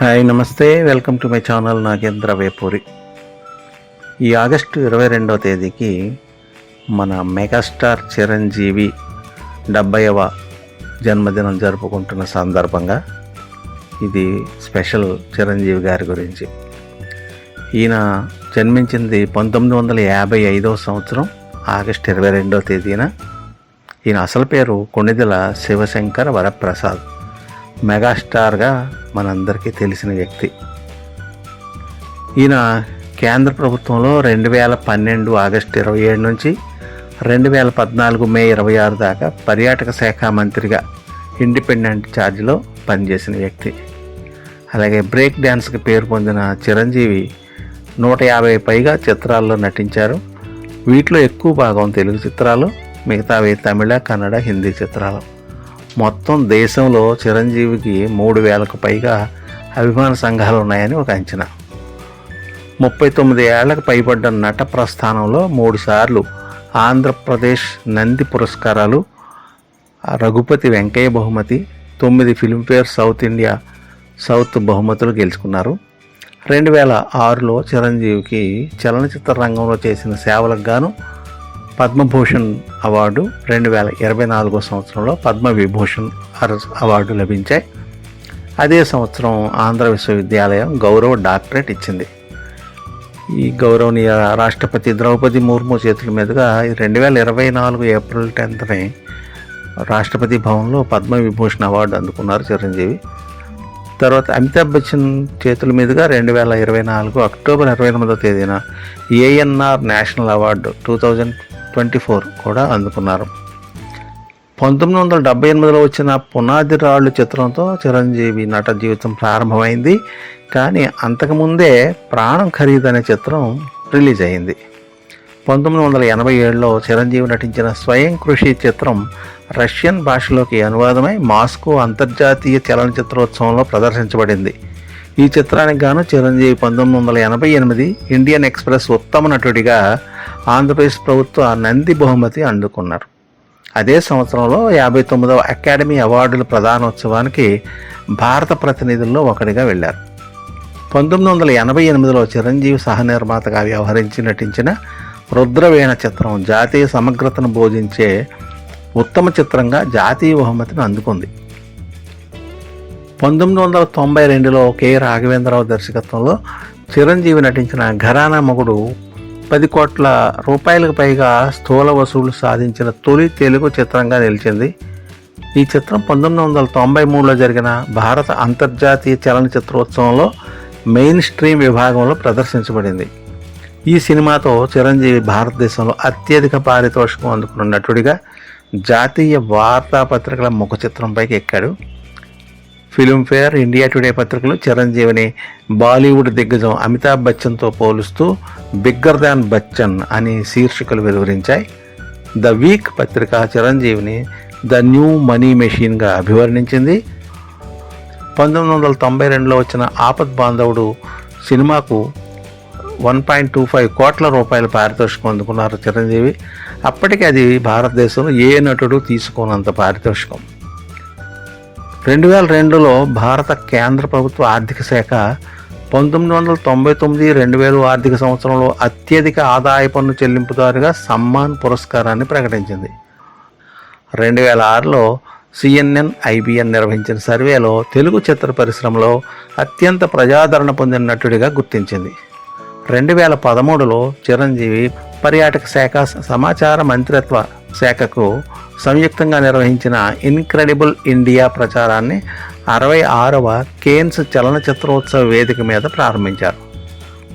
Hi నమస్తే. Welcome to my channel Nagendra Vepuri. ఈ August ఇరవై రెండవ తేదీకి మన మెగాస్టార్ చిరంజీవి డెబ్బైవ జన్మదినం జరుపుకుంటున్న సందర్భంగా ఇది స్పెషల్ చిరంజీవి గారి గురించి. ఈయన జన్మించింది పంతొమ్మిది వందల యాభై ఐదవ సంవత్సరం ఆగస్టు ఇరవై రెండవ తేదీన. ఈయన అసలు పేరు కొణిదెల శివశంకర్ వరప్రసాద్. మెగాస్టార్గా మనందరికీ తెలిసిన వ్యక్తి. ఈయన కేంద్ర ప్రభుత్వంలో రెండు వేల పన్నెండు ఆగస్టు ఇరవై ఏడు నుంచి రెండు వేల పద్నాలుగు మే ఇరవై ఆరు దాకా పర్యాటక శాఖ మంత్రిగా ఇండిపెండెంట్ ఛార్జ్లో పనిచేసిన వ్యక్తి. అలాగే బ్రేక్ డ్యాన్స్కి పేరు పొందిన చిరంజీవి నూట యాభై పైగా చిత్రాల్లో నటించారు. వీటిలో ఎక్కువ భాగం తెలుగు చిత్రాలు మిగతావి తమిళ కన్నడ హిందీ చిత్రాలు. మొత్తం దేశంలో చిరంజీవికి మూడు వేలకు పైగా అభిమాన సంఘాలు ఉన్నాయని ఒక అంచనా. ముప్పై తొమ్మిది ఏళ్ళకు పైబడ్డ నట ప్రస్థానంలో మూడుసార్లు ఆంధ్రప్రదేశ్ నంది పురస్కారాలు రఘుపతి వెంకయ్య బహుమతి తొమ్మిది ఫిల్మ్ఫేర్ సౌత్ ఇండియా సౌత్ బహుమతులు గెలుచుకున్నారు. రెండు వేల ఆరులో చిరంజీవికి చలనచిత్ర రంగంలో చేసిన సేవలకు గాను పద్మభూషణ్ అవార్డు రెండు వేల ఇరవై నాలుగో సంవత్సరంలో పద్మ విభూషణ్ అర- అవార్డు లభించాయి. అదే సంవత్సరం ఆంధ్ర విశ్వవిద్యాలయం గౌరవ డాక్టరేట్ ఇచ్చింది. ఈ గౌరవనీయ రాష్ట్రపతి ద్రౌపది ముర్ము చేతుల మీదుగా రెండు వేల ఇరవై నాలుగు ఏప్రిల్ టెన్త్ని రాష్ట్రపతి భవన్లో పద్మ విభూషణ్ అవార్డు అందుకున్నారు చిరంజీవి. తర్వాత అమితాబ్ బచ్చన్ చేతుల మీదుగా రెండు వేల ఇరవై నాలుగు అక్టోబర్ ఇరవై ఎనిమిదో తేదీన ANR national award two thousand twenty four కూడా అందుకున్నారు. పంతొమ్మిది వందల డెబ్బై ఎనిమిదిలో వచ్చిన పునాది రాళ్ళు చిత్రంతో చిరంజీవి నట జీవితం ప్రారంభమైంది. కానీ అంతకుముందే ప్రాణం ఖరీదు అనే చిత్రం రిలీజ్ అయింది. పంతొమ్మిది వందల ఎనభై ఏడులో చిరంజీవి నటించిన స్వయం కృషి చిత్రం రష్యన్ భాషలోకి అనువాదమై మాస్కో అంతర్జాతీయ చలనచిత్రోత్సవంలో ప్రదర్శించబడింది. ఈ చిత్రానికి గాను చిరంజీవి పంతొమ్మిది వందల ఎనభై ఎనిమిది ఇండియన్ ఎక్స్ప్రెస్ ఉత్తమ నటుడిగా ఆంధ్రప్రదేశ్ ప్రభుత్వ నంది బహుమతి అందుకున్నారు. అదే సంవత్సరంలో యాభై తొమ్మిదవ అకాడమీ అవార్డుల ప్రధానోత్సవానికి భారత ప్రతినిధుల్లో ఒకటిగా వెళ్ళారు. పంతొమ్మిది వందల ఎనభై ఎనిమిదిలో చిరంజీవి సహనిర్మాతగా వ్యవహరించి నటించిన రుద్రవీణ చిత్రం జాతీయ సమగ్రతను బోధించే ఉత్తమ చిత్రంగా జాతీయ బహుమతిని అందుకుంది. పంతొమ్మిది వందల తొంభై రెండులో కె రాఘవేంద్రరావు దర్శకత్వంలో చిరంజీవి నటించిన ఘరానా మొగుడు పది కోట్ల రూపాయలకు పైగా స్థూల వసూళ్ళు సాధించిన తొలి తెలుగు చిత్రంగా నిలిచింది. ఈ చిత్రం పంతొమ్మిది వందల తొంభై మూడులో జరిగిన భారత అంతర్జాతీయ చలనచిత్రోత్సవంలో మెయిన్ స్ట్రీమ్ విభాగంలో ప్రదర్శించబడింది. ఈ సినిమాతో చిరంజీవి భారతదేశంలో అత్యధిక పారితోషికం అందుకున్న నటుడిగా జాతీయ వార్తాపత్రికల ముఖ చిత్రంపైకి ఎక్కాడు. ఫిల్మ్ఫేర్ ఇండియా టుడే పత్రికలు చిరంజీవిని బాలీవుడ్ దిగ్గజం అమితాబ్ బచ్చన్తో పోలుస్తూ బిగ్గర్ దాన్ బచ్చన్ అని శీర్షికలు వెలువరించాయి. ద వీక్ పత్రిక చిరంజీవిని ద న్యూ మనీ మెషిన్గా అభివర్ణించింది. పంతొమ్మిది వందల తొంభై రెండులో వచ్చిన ఆపద్ బాంధవుడు సినిమాకు వన్ పాయింట్ టూ ఫైవ్ కోట్ల రూపాయల పారితోషికం అందుకున్నారు చిరంజీవి. అప్పటికి అది భారతదేశంలో ఏ నటుడు తీసుకోనంత పారితోషికం. రెండు వేల రెండులో భారత కేంద్ర ప్రభుత్వ ఆర్థిక శాఖ పంతొమ్మిది వందల తొంభై తొమ్మిది రెండు వేల ఆర్థిక సంవత్సరంలో అత్యధిక ఆదాయ పన్ను చెల్లింపుదారుగా సమ్మాన్ పురస్కారాన్ని ప్రకటించింది. రెండు వేల ఆరులో సిఎన్ఎన్ ఐబిఎన్ నిర్వహించిన సర్వేలో తెలుగు చిత్ర పరిశ్రమలో అత్యంత ప్రజాదరణ పొందిన నటుడిగా గుర్తించింది. రెండు వేల పదమూడులో చిరంజీవి పర్యాటక శాఖ సమాచార మంత్రిత్వ శాఖకు సంయుక్తంగా నిర్వహించిన ఇన్క్రెడిబుల్ ఇండియా ప్రచారాన్ని అరవై ఆరవ కేన్స్ చలనచిత్రోత్సవ వేదిక మీద ప్రారంభించారు.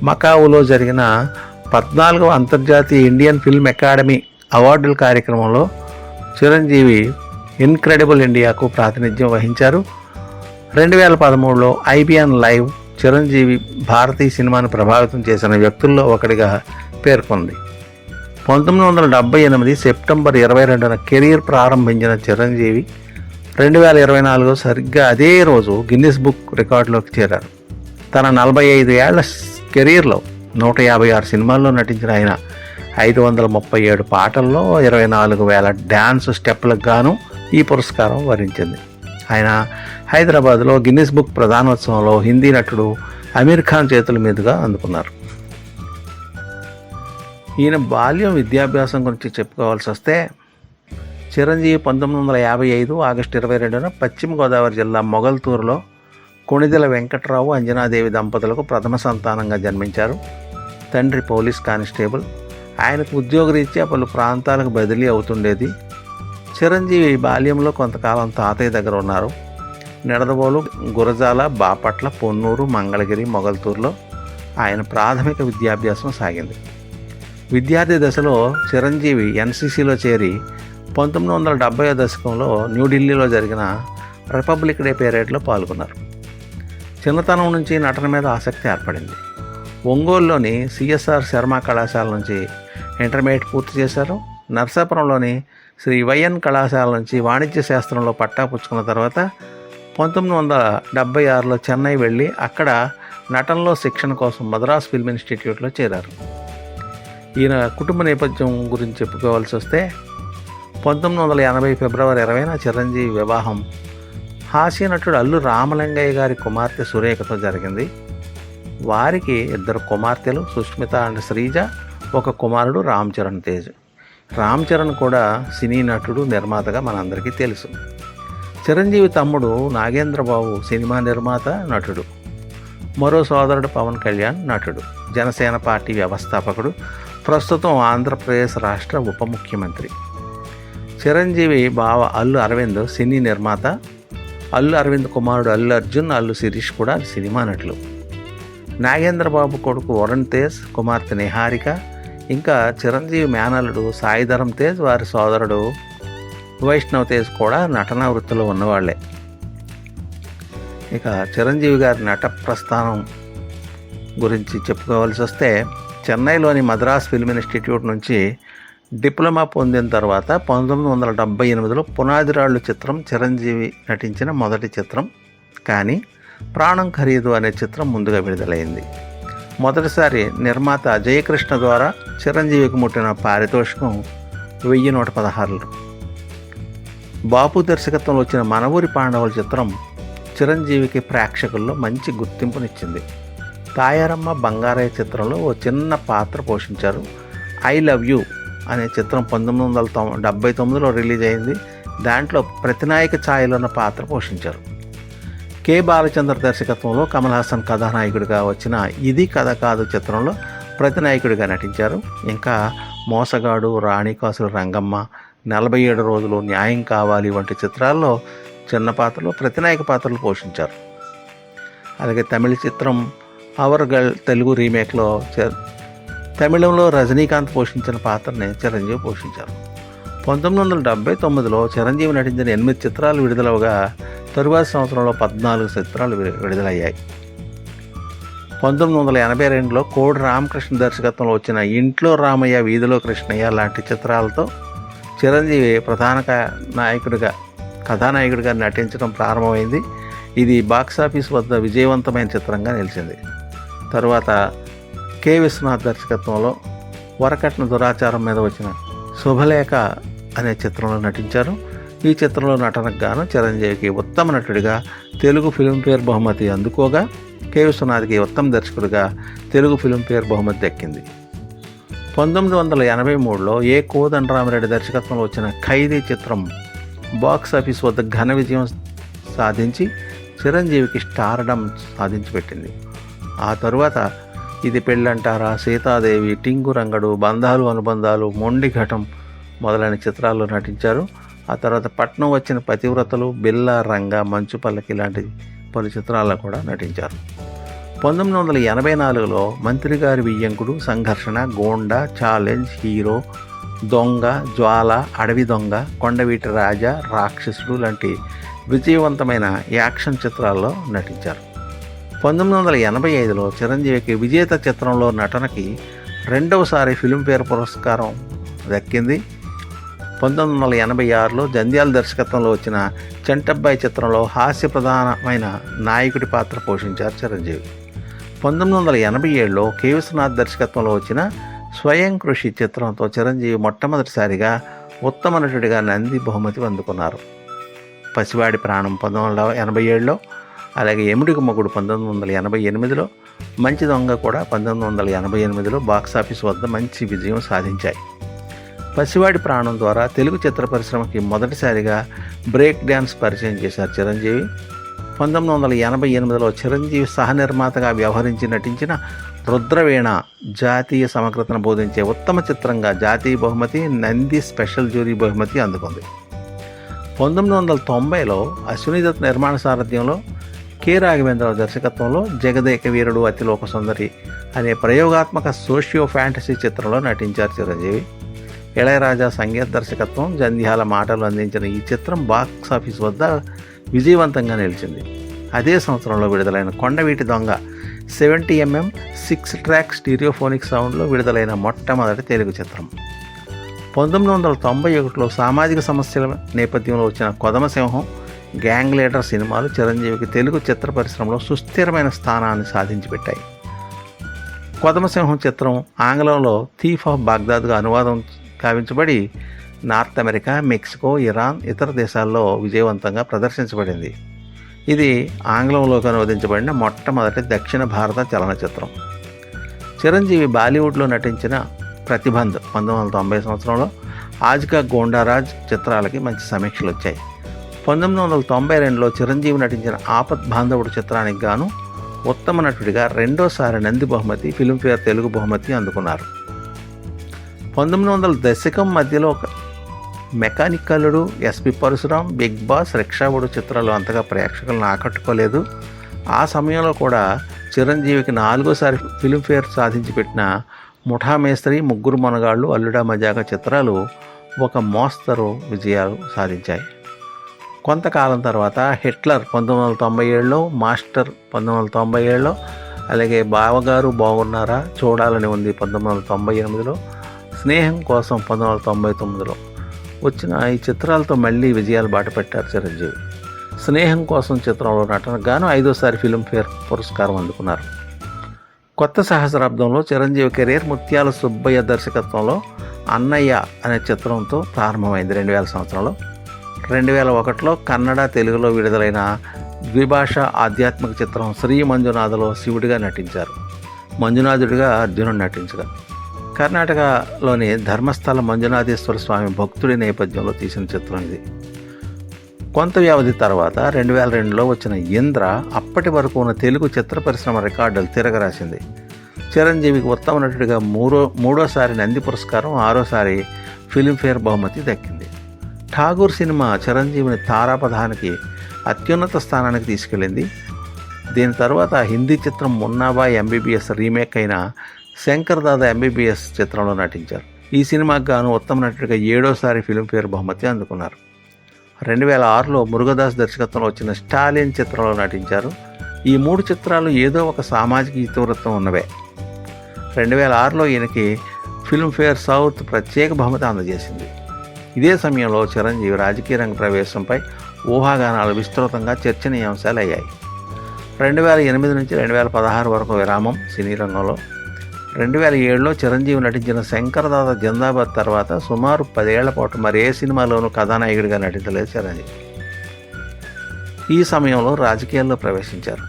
మకావులో జరిగిన పద్నాలుగవ అంతర్జాతీయ ఇండియన్ ఫిల్మ్ అకాడమీ అవార్డుల కార్యక్రమంలో చిరంజీవి ఇన్క్రెడిబుల్ ఇండియాకు ప్రాతినిధ్యం వహించారు. రెండు వేల పదమూడులో ఐబిఎన్ లైవ్ చిరంజీవి భారతీయ సినిమాను ప్రభావితం చేసిన వ్యక్తుల్లో ఒకటిగా పేర్కొంది. పంతొమ్మిది వందల డెబ్బై ఎనిమిది సెప్టెంబర్ ఇరవై రెండున కెరీర్ ప్రారంభించిన చిరంజీవి రెండు వేల ఇరవై నాలుగు సరిగ్గా అదే రోజు గిన్నిస్ బుక్ రికార్డులోకి చేరారు. తన నలభై ఐదు ఏళ్ళ కెరీర్లో నూట యాభై ఆరు సినిమాల్లో నటించిన ఆయన ఐదు వందల ముప్పై ఏడు పాటల్లో ఇరవై నాలుగు వేల డ్యాన్స్ స్టెప్లకు గాను ఈ పురస్కారం వరించింది. ఆయన హైదరాబాద్లో గిన్నిస్ బుక్ ప్రధానోత్సవంలో హిందీ నటుడు అమీర్ ఖాన్ చేతుల మీదుగా అందుకున్నారు. ఈయన బాల్యం విద్యాభ్యాసం గురించి చెప్పుకోవాల్సి వస్తే చిరంజీవి పంతొమ్మిది వందల యాభై ఐదు ఆగస్టు ఇరవై రెండున పశ్చిమ గోదావరి జిల్లా మొగల్తూరులో కొణిదెల వెంకట్రావు అంజనాదేవి దంపతులకు ప్రథమ సంతానంగా జన్మించారు. తండ్రి పోలీస్ కానిస్టేబుల్. ఆయనకు ఉద్యోగరీత్యా పలు ప్రాంతాలకు బదిలీ అవుతుండేది. చిరంజీవి బాల్యంలో కొంతకాలం తాతయ్య దగ్గర ఉన్నారు. నిడదవోలు గురజాల బాపట్ల పొన్నూరు మంగళగిరి మొగల్తూరులో ఆయన ప్రాథమిక విద్యాభ్యాసం సాగింది. విద్యార్థి దశలో చిరంజీవి ఎన్సీసీలో చేరి పంతొమ్మిది వందల డెబ్బై దశకంలో న్యూఢిల్లీలో జరిగిన రిపబ్లిక్ డే పేరేడ్లో పాల్గొన్నారు. చిన్నతనం నుంచి నటన మీద ఆసక్తి ఏర్పడింది. ఒంగోలులోని సిఎస్ఆర్ శర్మ కళాశాల నుంచి ఇంటర్మీడియట్ పూర్తి చేశారు. నర్సాపురంలోని శ్రీ వైఎన్ కళాశాల నుంచి వాణిజ్య శాస్త్రంలో పట్టా పుచ్చుకున్న తర్వాత పంతొమ్మిది వందల డెబ్బై ఆరులో చెన్నై వెళ్ళి అక్కడ నటనలో శిక్షణ కోసం మద్రాస్ ఫిల్మ్ ఇన్స్టిట్యూట్లో చేరారు. ఈయన కుటుంబ నేపథ్యం గురించి చెప్పుకోవాల్సి వస్తే పంతొమ్మిది వందల ఎనభై ఫిబ్రవరి ఇరవైన చిరంజీవి వివాహం హాస్య నటుడు అల్లు రామలింగయ్య గారి కుమార్తె సురేఖతో జరిగింది. వారికి ఇద్దరు కుమార్తెలు సుష్మిత అండ్ శ్రీజ ఒక కుమారుడు రామ్ చరణ్ తేజ్. రామ్ చరణ్ కూడా సినీ నటుడు నిర్మాతగా మనందరికీ తెలుసు. చిరంజీవి తమ్ముడు నాగేంద్రబాబు సినిమా నిర్మాత నటుడు. మరో సోదరుడు పవన్ కళ్యాణ్ నటుడు. జనసేన పార్టీ వ్యవస్థాపకుడు ప్రస్తుతం ఆంధ్రప్రదేశ్ రాష్ట్ర ఉప ముఖ్యమంత్రి. చిరంజీవి బావ అల్లు అరవింద్ సినీ నిర్మాత. అల్లు అరవింద్ కుమారుడు అల్లు అర్జున్ అల్లు శిరీష్ కూడా సినిమా నటులు. నాగేంద్రబాబు కొడుకు వరుణ్ తేజ్ కుమార్తె నిహారిక. ఇంకా చిరంజీవి మేనల్లుడు సాయిధరం తేజ్ వారి సోదరుడు వైష్ణవ్ తేజ్ కూడా నటనా వృత్తిలో ఉన్నవాళ్ళే. ఇక చిరంజీవి గారి నట ప్రస్థానం గురించి చెప్పుకోవాల్సి వస్తే చెన్నైలోని మద్రాస్ ఫిల్మ్ ఇన్స్టిట్యూట్ నుంచి డిప్లొమా పొందిన తర్వాత పంతొమ్మిది వందల డెబ్బై ఎనిమిదిలో పునాదిరాళ్ళు చిత్రం చిరంజీవి నటించిన మొదటి చిత్రం. కానీ ప్రాణం ఖరీదు అనే చిత్రం ముందుగా విడుదలైంది. మొదటిసారి నిర్మాత జయకృష్ణ ద్వారా చిరంజీవికి ముట్టిన పారితోషికం వెయ్యి నూట పదహారులు. బాపు దర్శకత్వంలో వచ్చిన మనవూరి పాండవుల చిత్రం చిరంజీవికి ప్రేక్షకుల్లో మంచి గుర్తింపునిచ్చింది. తాయారమ్మ బంగారయ్య చిత్రంలో ఓ చిన్న పాత్ర పోషించారు. ఐ లవ్ యూ అనే చిత్రం పంతొమ్మిది వందల తొం డెబ్బై తొమ్మిదిలో రిలీజ్ అయింది. దాంట్లో ప్రతినాయక ఛాయలో ఉన్న పాత్ర పోషించారు. కె బాలచంద్ర దర్శకత్వంలో కమల్ హాసన్ కథానాయకుడిగా వచ్చిన ఇది కథ కాదు చిత్రంలో ప్రతినాయకుడిగా నటించారు. ఇంకా మోసగాడు రాణికాసులు రంగమ్మ నలభై ఏడు రోజులు న్యాయం కావాలి వంటి చిత్రాల్లో చిన్న పాత్రలు ప్రతినాయక పాత్రలు పోషించారు. అలాగే తమిళ చిత్రం అవర్ గర్ల్ తెలుగు రీమేక్లో చ- తమిళంలో రజనీకాంత్ పోషించిన పాత్రని చిరంజీవి పోషించారు. పంతొమ్మిది వందల డెబ్బై తొమ్మిదిలో చిరంజీవి నటించిన ఎనిమిది చిత్రాలు విడుదలవగా తరువాతి సంవత్సరంలో పద్నాలుగు చిత్రాలు విడుదలయ్యాయి. పంతొమ్మిది వందల ఎనభై రెండులో కోడి రామకృష్ణ దర్శకత్వంలో వచ్చిన ఇంట్లో రామయ్య వీధిలో కృష్ణయ్య లాంటి చిత్రాలతో చిరంజీవి ప్రధాన నాయకుడిగా కథానాయకుడిగా నటించడం ప్రారంభమైంది. ఇది బాక్సాఫీస్ వద్ద విజయవంతమైన చిత్రంగా నిలిచింది. తర్వాత కె. విశ్వనాథ్ దర్శకత్వంలో వరకట్న దురాచారం మీద వచ్చిన శుభలేఖ అనే చిత్రంలో నటించారు. ఈ చిత్రంలో నటనకు గాను చిరంజీవికి ఉత్తమ నటుడిగా తెలుగు ఫిల్మ్ఫేర్ బహుమతి అందుకోగా కె. విశ్వనాథ్కి ఉత్తమ దర్శకుడిగా తెలుగు ఫిల్మ్ఫేర్ బహుమతి దక్కింది. పంతొమ్మిది వందల ఎనభై మూడులో ఏ. కోదండరామరెడ్డి దర్శకత్వంలో వచ్చిన ఖైదీ చిత్రం బాక్స్ ఆఫీస్ వద్ద ఘన విజయం సాధించి చిరంజీవికి స్టార్డమ్ సాధించి పెట్టింది ఆ తరువాత ఇది పెళ్ళంటారా? సీతాదేవి టింగు రంగడు బంధాలు అనుబంధాలు మొండి ఘటం మొదలైన చిత్రాల్లో నటించారు. ఆ తర్వాత పట్నం వచ్చిన పతివ్రతలు బిల్ల రంగ మంచు పల్లకి లాంటి పలు చిత్రాల్లో కూడా నటించారు. పంతొమ్మిది వందల ఎనభై నాలుగులో మంత్రి గారి వియ్యంకుడు సంఘర్షణ గోండా ఛాలెంజ్ హీరో దొంగ జ్వాల అడవి దొంగ కొండవీటి రాజా రాక్షసుడు లాంటి విజయవంతమైన యాక్షన్ చిత్రాల్లో నటించారు. పంతొమ్మిది వందల ఎనభై ఐదులో చిరంజీవికి విజేత చిత్రంలో నటనకి రెండవసారి ఫిల్మ్ఫేర్ పురస్కారం దక్కింది. పంతొమ్మిది వందల ఎనభై ఆరులో జంధ్యాల దర్శకత్వంలో వచ్చిన చెంటబ్బాయి చిత్రంలో హాస్య ప్రధానమైన నాయకుడి పాత్ర పోషించారు చిరంజీవి. పంతొమ్మిది వందల ఎనభై ఏడులో కె విశ్వనాథ్ దర్శకత్వంలో వచ్చిన స్వయం కృషి చిత్రంతో చిరంజీవి మొట్టమొదటిసారిగా ఉత్తమ నటుడిగా నంది బహుమతి అందుకున్నారు. పసివాడి ప్రాణం పంతొమ్మిది వందల ఎనభై ఏడులో అలాగే ఎముడికి మొగుడు పంతొమ్మిది వందల ఎనభై ఎనిమిదిలో మంచి దొంగ కూడా పంతొమ్మిది వందల ఎనభై ఎనిమిదిలో బాక్సాఫీస్ వద్ద మంచి విజయం సాధించాయి. పసివాడి ప్రాణం ద్వారా తెలుగు చిత్ర పరిశ్రమకి మొదటిసారిగా బ్రేక్ డ్యాన్స్ పరిచయం చేశారు చిరంజీవి. పంతొమ్మిది వందల ఎనభై ఎనిమిదిలో చిరంజీవి సహనిర్మాతగా వ్యవహరించి నటించిన రుద్రవీణ జాతీయ సమగ్రతను బోధించే ఉత్తమ చిత్రంగా జాతీయ బహుమతి నంది స్పెషల్ జ్యూరీ బహుమతి అందుకుంది. పంతొమ్మిది వందల తొంభైలో అశ్వినిదత్ నిర్మాణ సారథ్యంలో కె రాఘవేంద్రరావు దర్శకత్వంలో జగదేక వీరుడు అతిలోక సుందరి అనే ప్రయోగాత్మక సోషియో ఫ్యాంటసీ చిత్రంలో నటించారు చిరంజీవి. ఇళయరాజా సంగీత దర్శకత్వం జంధ్యాల మాటలు అందించిన ఈ చిత్రం బాక్స్ ఆఫీస్ వద్ద విజయవంతంగా నిలిచింది. అదే సంవత్సరంలో విడుదలైన Kondaveeti Donga seventy MM six track stereophonic సౌండ్లో విడుదలైన మొట్టమొదటి తెలుగు చిత్రం. పంతొమ్మిది వందల తొంభై ఒకటిలో సామాజిక సమస్యల నేపథ్యంలో వచ్చిన కొదమసింహం గ్యాంగ్ లీడర్ సినిమాలు చిరంజీవికి తెలుగు చిత్ర పరిశ్రమలో సుస్థిరమైన స్థానాన్ని సాధించి పెట్టాయి కొదమసింహం చిత్రం ఆంగ్లంలో థీఫ్ ఆఫ్ బాగ్దాద్గా అనువాదం కావించబడి నార్త్ అమెరికా మెక్సికో ఇరాన్ ఇతర దేశాల్లో విజయవంతంగా ప్రదర్శించబడింది. ఇది ఆంగ్లంలోకి అనువదించబడిన మొట్టమొదటి దక్షిణ భారత చలనచిత్రం. చిరంజీవి బాలీవుడ్లో నటించిన ప్రతిబంధ్ పంతొమ్మిది వందల తొంభై సంవత్సరంలో ఆజ్కా గోండారాజ్ చిత్రాలకి మంచి సమీక్షలు వచ్చాయి పంతొమ్మిది వందల తొంభై రెండులో చిరంజీవి నటించిన ఆపత్ బాంధవుడు చిత్రానికి గాను ఉత్తమ నటుడిగా రెండోసారి నంది బహుమతి ఫిల్మ్ఫేర్ తెలుగు బహుమతి అందుకున్నారు. పంతొమ్మిది వందల దశకం మధ్యలో ఒక మెకానికలుడు ఎస్పి పరశురాం బిగ్ బాస్ రిక్షావుడు చిత్రాలు అంతగా ప్రేక్షకులను ఆకట్టుకోలేదు. ఆ సమయంలో కూడా చిరంజీవికి నాలుగోసారి ఫిల్మ్ఫేర్ సాధించి పెట్టిన ముఠా మేస్త్రి ముగ్గురు మనగాళ్ళు అల్లుడా మజాగా చిత్రాలు ఒక మోస్తరు విజయాలు సాధించాయి. కొంతకాలం తర్వాత హిట్లర్ పంతొమ్మిది వందల తొంభై ఏడులో మాస్టర్ పంతొమ్మిది వందల తొంభై ఏడులో అలాగే బావగారు బాగున్నారా చూడాలని ఉంది పంతొమ్మిది వందల తొంభై ఎనిమిదిలో స్నేహం కోసం పంతొమ్మిది వందల తొంభై తొమ్మిదిలో. వచ్చిన ఈ చిత్రాలతో మళ్ళీ విజయాలు బాటపెట్టారు చిరంజీవి. స్నేహం కోసం చిత్రంలో నటనకు గాను ఐదోసారి ఫిల్మ్ఫేర్ పురస్కారం అందుకున్నారు. కొత్త సహస్రాబ్దంలో చిరంజీవి కెరీర్ ముత్యాల సుబ్బయ్య దర్శకత్వంలో అన్నయ్య అనే చిత్రంతో ప్రారంభమైంది రెండు వేల సంవత్సరంలో. రెండు వేల ఒకటిలో కన్నడ తెలుగులో విడుదలైన ద్విభాష ఆధ్యాత్మిక చిత్రం శ్రీ మంజునాథలో శివుడిగా నటించారు. మంజునాథుడిగా అర్జునుడు నటించగా. కర్ణాటకలోని ధర్మస్థల మంజునాథేశ్వర స్వామి భక్తుడి నేపథ్యంలో తీసిన చిత్రం ఇది. కొంత వ్యవధి తర్వాత రెండు వేల రెండులో వచ్చిన ఇంద్ర అప్పటి వరకు ఉన్న తెలుగు చిత్ర పరిశ్రమ రికార్డులు తిరగరాసింది. చిరంజీవికి ఉత్తమ నటుడిగా మూడో మూడోసారి నంది పురస్కారం ఆరోసారి ఫిలింఫేర్ బహుమతి దక్కింది. ఠాగూర్ సినిమా చిరంజీవిని తారాపథానికి అత్యున్నత స్థానానికి తీసుకెళ్ళింది. దీని తర్వాత హిందీ చిత్రం మున్నాబాయ్ ఎంబీబీఎస్ రీమేక్ అయిన శంకర్ దాదా ఎంబీబీఎస్ చిత్రంలో నటించారు. ఈ సినిమాకు గాను ఉత్తమ నటుడిగా ఏడోసారి ఫిల్మ్ఫేర్ బహుమతి అందుకున్నారు. రెండు వేల ఆరులో మురుగదాస్ దర్శకత్వంలో వచ్చిన స్టాలిన్ చిత్రంలో నటించారు. ఈ మూడు చిత్రాలు ఏదో ఒక సామాజిక ఇతివృత్తం ఉన్నవే. రెండు వేల ఆరులో ఈయనకి ఫిల్మ్ఫేర్ సౌత్ ప్రత్యేక బహుమతి అందజేసింది. ఇదే సమయంలో చిరంజీవి రాజకీయ రంగ ప్రవేశంపై ఊహాగానాలు విస్తృతంగా చర్చనీయాంశాలు అయ్యాయి రెండు వేల ఎనిమిది నుంచి రెండు వేల పదహారు వరకు విరామం సినీ రంగంలో. రెండు వేల ఏడులో చిరంజీవి నటించిన శంకరదాద జిందాబాద్ తర్వాత సుమారు పదేళ్ళ పాటు మరి ఏ సినిమాలోనూ కథానాయకుడిగా నటించలేదు చిరంజీవి. ఈ సమయంలో రాజకీయాల్లో ప్రవేశించారు.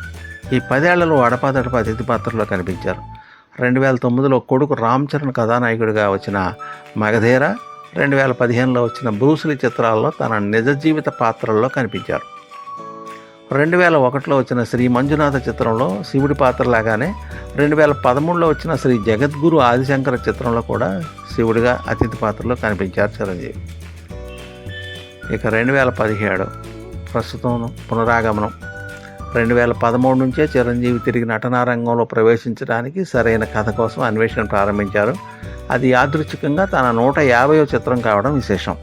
ఈ పదేళ్ళలో అడపాదడప అతిథి పాత్రలో కనిపించారు. రెండు వేల తొమ్మిదిలో కొడుకు రామ్ చరణ్ కథానాయకుడిగా వచ్చిన మగధేర రెండు వేల పదిహేనులో వచ్చిన బ్రూసులి చిత్రాల్లో తన నిజ జీవిత పాత్రల్లో కనిపించారు. రెండు వేల ఒకటిలో వచ్చిన శ్రీ మంజునాథ చిత్రంలో శివుడి పాత్రలాగానే రెండు వేల పదమూడులో వచ్చిన శ్రీ జగద్గురు ఆదిశంకర చిత్రంలో కూడా శివుడిగా అతిథి పాత్రలో కనిపించారు చిరంజీవి. ఇక రెండు వేల పదిహేడు ప్రస్తుతం పునరాగమనం. రెండు వేల పదమూడు నుంచే చిరంజీవి తిరిగి నటనా రంగంలో ప్రవేశించడానికి సరైన కథ కోసం అన్వేషణ ప్రారంభించారు. అది యాదృచ్ఛికంగా తన నూట యాభైవ చిత్రం కావడం విశేషం.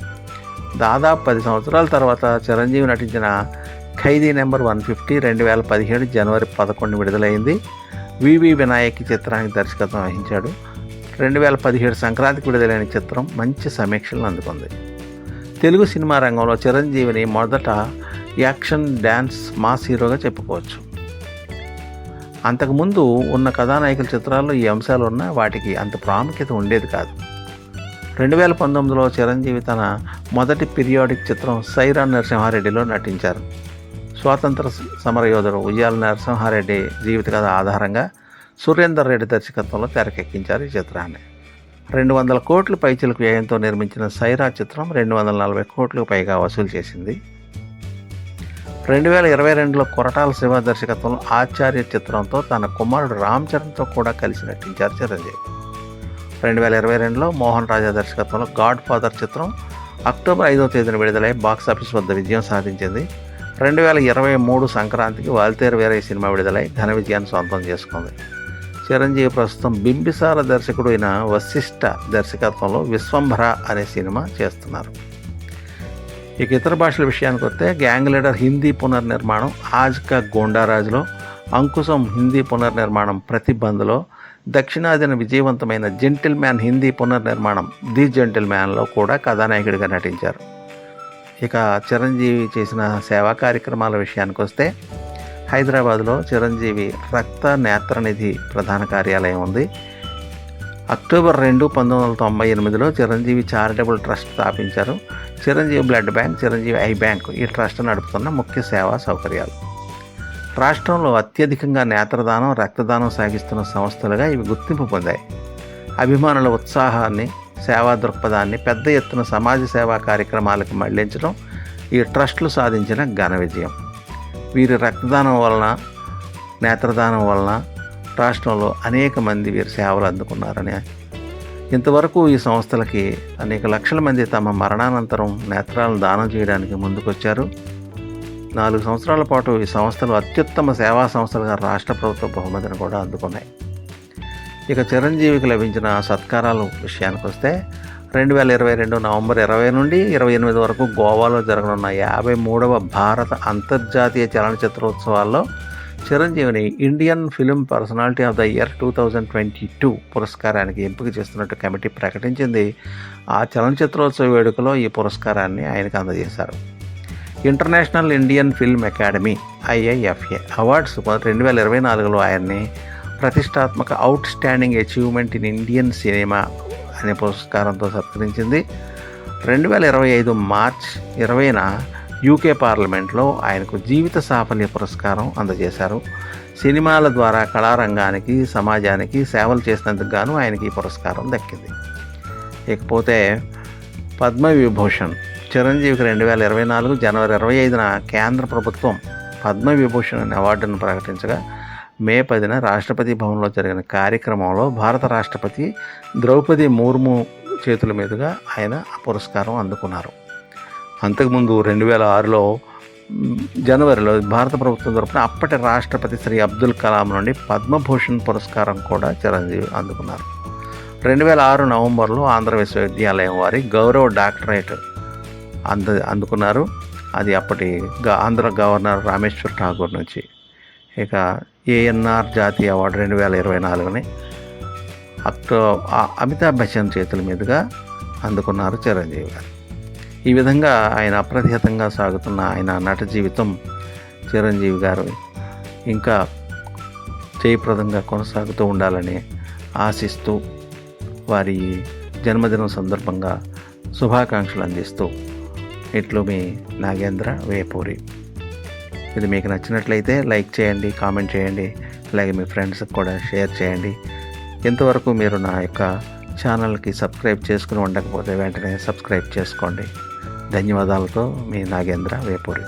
దాదాపు పది సంవత్సరాల తర్వాత చిరంజీవి నటించిన ఖైదీ నెంబర్ వన్ ఫిఫ్టీ రెండు వేల పదిహేడు జనవరి పదకొండు విడుదలైంది. వివి వినాయక్ చిత్రానికి దర్శకత్వం వహించాడు. రెండు వేల పదిహేడు సంక్రాంతికి విడుదలైన చిత్రం మంచి సమీక్షలను అందుకుంది. తెలుగు సినిమా రంగంలో చిరంజీవిని మొదట యాక్షన్ డ్యాన్స్ మాస్ హీరోగా చెప్పుకోవచ్చు. అంతకుముందు ఉన్న కథానాయకుల చిత్రాల్లో ఈ అంశాలు ఉన్నా వాటికి అంత ప్రాముఖ్యత ఉండేది కాదు. రెండు వేల పంతొమ్మిదిలో చిరంజీవి తన మొదటి పీరియాడిక్ చిత్రం సైరా నరసింహారెడ్డిలో నటించారు. స్వాతంత్ర సమరయోధుడు ఉయ్యాల నరసింహారెడ్డి జీవిత కథ ఆధారంగా సురేందర్ రెడ్డి దర్శకత్వంలో తెరకెక్కించారు ఈ చిత్రాన్ని. రెండు వందల కోట్ల పైచిలకు వ్యయంతో నిర్మించిన సైరా చిత్రం రెండు వందల నలభై కోట్లకు పైగా వసూలు చేసింది. రెండు వేల ఇరవై రెండులో కొరటాల శివ దర్శకత్వంలో ఆచార్య చిత్రంతో తన కుమారుడు రామ్ చరణ్తో కూడా కలిసి నటించారు చిరంజీవి. రెండు వేల ఇరవై రెండులో మోహన్ రాజా దర్శకత్వంలో గాడ్ ఫాదర్ చిత్రం అక్టోబర్ ఐదవ తేదీన విడుదలై బాక్స్ ఆఫీస్ వద్ద విజయం సాధించింది. రెండు వేల ఇరవై మూడు సంక్రాంతికి వాల్తేరు వేరే సినిమా విడుదలై ఘన విజయాన్ని సొంతం చేసుకుంది. చిరంజీవి ప్రస్తుతం బింబిసార దర్శకుడు అయిన వశిష్ఠ దర్శకత్వంలో విశ్వంభర అనే సినిమా చేస్తున్నారు. ఇక ఇతర భాషల విషయానికి వస్తే గ్యాంగ్ లీడర్ హిందీ పునర్నిర్మాణం ఆజ్ కా గోండారాజ్లో అంకుశం హిందీ పునర్నిర్మాణం ప్రతిబంధలో దక్షిణాదిన విజయవంతమైన జెంటిల్ మ్యాన్ హిందీ పునర్నిర్మాణం ది జెంటిల్ మ్యాన్లో కూడా కథానాయకుడిగా నటించారు. ఇక చిరంజీవి చేసిన సేవా కార్యక్రమాల విషయానికి వస్తే హైదరాబాద్లో చిరంజీవి రక్త నేత్రనిధి ప్రధాన కార్యాలయం ఉంది. అక్టోబర్ రెండు పంతొమ్మిది వందల తొంభై ఎనిమిదిలో చిరంజీవి చారిటబుల్ ట్రస్ట్ స్థాపించారు. Chiranjeevi blood bank Chiranjeevi eye bank ఈ ట్రస్ట్ నడుపుతున్న ముఖ్య సేవా సౌకర్యాలు. రాష్ట్రంలో అత్యధికంగా నేత్రదానం రక్తదానం సాగిస్తున్న సంస్థలుగా ఇవి గుర్తింపు పొందాయి. అభిమానుల ఉత్సాహాన్ని సేవా దృక్పథాన్ని పెద్ద ఎత్తున సమాజ సేవా కార్యక్రమాలకు మళ్ళించడం ఈ ట్రస్టులు సాధించిన ఘన విజయం. వీరి రక్తదానం వలన నేత్రదానం వలన రాష్ట్రంలో అనేక మంది వీరి సేవలు అందుకున్నారని ఇంతవరకు ఈ సంస్థలకి అనేక లక్షల మంది తమ మరణానంతరం నేత్రాలను దానం చేయడానికి ముందుకొచ్చారు. నాలుగు సంవత్సరాల పాటు ఈ సంస్థలు అత్యుత్తమ సేవా సంస్థలుగా రాష్ట్ర ప్రభుత్వ బహుమతిని కూడా అందుకున్నాయి. ఇక చిరంజీవికి లభించిన సత్కారాల విషయానికి వస్తే రెండు వేల ఇరవై రెండు నవంబర్ ఇరవై నుండి ఇరవై ఎనిమిది వరకు గోవాలో జరగనున్న యాభై మూడవ భారత అంతర్జాతీయ చలనచిత్రోత్సవాల్లో చిరంజీవిని Indian film personality of the year two thousand twenty two పురస్కారానికి ఎంపిక చేస్తున్నట్టు కమిటీ ప్రకటించింది. ఆ చలనచిత్రోత్సవ వేడుకలో ఈ పురస్కారాన్ని ఆయనకు అందజేశారు. International Indian film academy IIFA awards రెండు వేల ఇరవై నాలుగులో ఆయన్ని ప్రతిష్టాత్మక outstanding achievement in Indian cinema అనే పురస్కారంతో సత్కరించింది. రెండు వేల ఇరవై ఐదు మార్చ్ ఇరవైన యూకే పార్లమెంట్లో ఆయనకు జీవిత సాఫల్య పురస్కారం అందజేశారు. సినిమాల ద్వారా కళారంగానికి సమాజానికి సేవలు చేసినందుకు గాను ఆయనకి ఈ పురస్కారం దక్కింది. ఇకపోతే పద్మవిభూషణ్ చిరంజీవికి రెండు వేల ఇరవై నాలుగు జనవరి ఇరవై ఐదున కేంద్ర ప్రభుత్వం పద్మవిభూషణ్ అనే అవార్డును ప్రకటించగా మే పదిన రాష్ట్రపతి భవన్లో జరిగిన కార్యక్రమంలో భారత రాష్ట్రపతి ద్రౌపది ముర్ము చేతుల మీదుగా ఆయన పురస్కారం అందుకున్నారు. అంతకుముందు రెండు వేల ఆరులో జనవరిలో భారత ప్రభుత్వం తరపున అప్పటి రాష్ట్రపతి శ్రీ అబ్దుల్ కలాం నుండి పద్మభూషణ్ పురస్కారం కూడా చిరంజీవి అందుకున్నారు. రెండు వేల ఆరు నవంబర్లో ఆంధ్ర విశ్వవిద్యాలయం వారి గౌరవ డాక్టరేట్ అంద అందుకున్నారు. అది అప్పటి గ- ఆంధ్ర గవర్నర్ రామేశ్వర్ ఠాగూర్ నుంచి. ఇక ఏఎన్ఆర్ జాతీయ అవార్డు రెండు వేల ఇరవై నాలుగుని అక్టో అమితాబ్ బచ్చన్ చేతుల మీదుగా అందుకున్నారు చిరంజీవి గారు. ఈ విధంగా ఆయన అప్రతిహతంగా సాగుతున్న ఆయన నట జీవితం చిరంజీవి గారు ఇంకా జయప్రదంగా కొనసాగుతూ ఉండాలని ఆశిస్తూ వారి జన్మదినం సందర్భంగా శుభాకాంక్షలు అందిస్తూ ఇట్లు మీ నాగేంద్ర వేపూరి. ఇది మీకు నచ్చినట్లయితే లైక్ చేయండి కామెంట్ చేయండి అలాగే మీ ఫ్రెండ్స్కి కూడా షేర్ చేయండి. ఇంతవరకు మీరు నా యొక్క ఛానల్కి సబ్స్క్రైబ్ చేసుకుని ఉండకపోతే వెంటనే సబ్స్క్రైబ్ చేసుకోండి. ధన్యవాదాలతో మీ నాగేంద్ర వేపూరి.